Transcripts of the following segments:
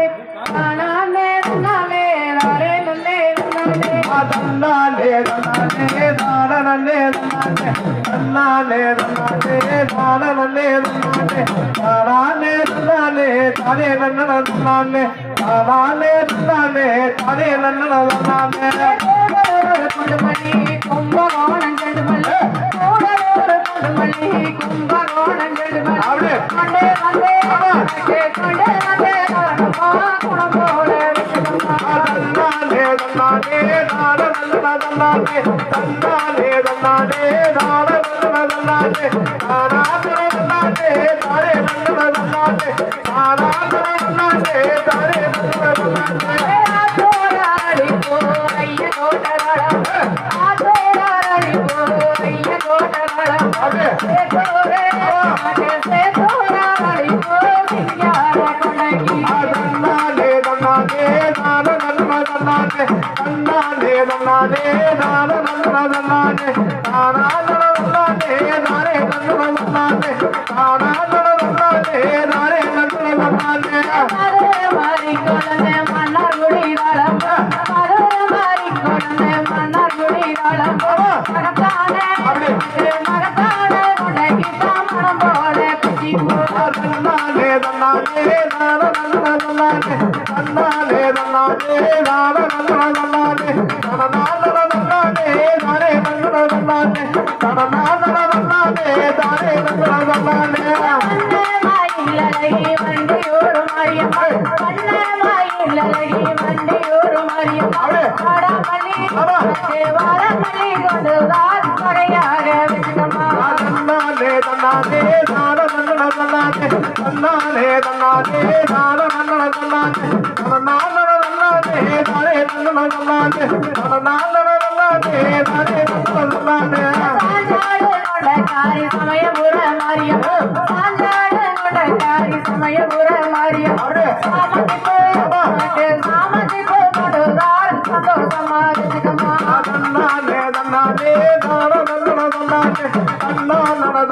நன்னே தானானே நன்னானே நாரே நன்னே நன்னானே தன்னாலே தன்னாலே தானே தன்னாலே தன்னாலே தன்னாலே தானே தன்னாலே தானே தன்னாலே தானே நன்னன தன்னாலே தானே தன்னாலே தானே நன்னன கும்பகோணம் கூடலூர் கும்பகோணம் வந்தே தன்னாலே தான நல்லன தன்னாலே தன்னாலே தன்னாலே தான நல்லன தன்னாலே தானாதன தன்னாலே தானே நல்லன தன்னாலே தானாதன தன்னாலே தானே நல்லன தன்னாலே ஆத்தோராடி போய்ய கோட்டரளம் ஆத்தோராடி போய்ய கோட்டரளம் அப்படியே. சேத்தோரே சேத்தோராடி தன்னாலே தன்னாலே தான நல்லன தன்னாலே தானாதன தன்னாலே தானே நல்லன தன்னாலே தானாதன தன்னாலே தானே நல்லன தன்னாலே மதுரை மாறி கொண்டே மன்னார் குடி வளம் மதுரை மாறி கொண்டே மன்னார் குடி வளம் மகத்தானே மகத்தானே தன்னாலே தான நல்லன தன்னாலே தன்னாலே. தன்னாலே தான நல்லன தன்னாலே தனநாதன தன்னாலே தானே நல்லன தன்னாலே தனநாதன தன்னாலே தானே நல்லன தன்னாலே வண்ணமாயிலழகி வண்டியூரு மாரியம்மா வண்ணமாயிலழகி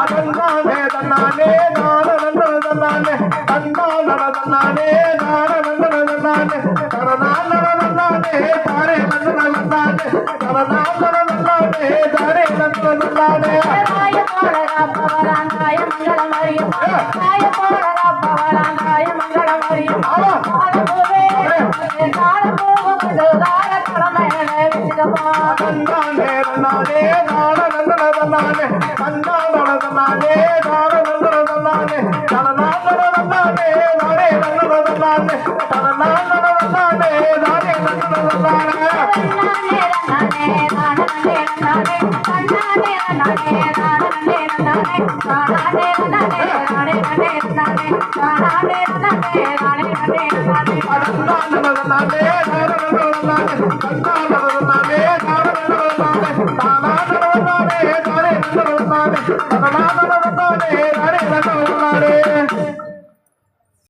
வச்சுக்கம்மா தன்னாலே தன்னாலே தான நல்லன தன்னாலே தன்னானன தன்னாலே தான நல்லன தன்னாலே தனநாதன தன்னாலே தானே நல்லன தன்னாலே தனநாதன தன்னாலே தானே நல்லன தன்னாலே தாய போடரா பவரான் தாய மங்கள மாரியம்மா தாய போடரா பவரான் தாய மங்கள மாரியம்மா ஆமா. காலப்பூவே காலப்பூவு கொண்டு தார தன்னாலே தான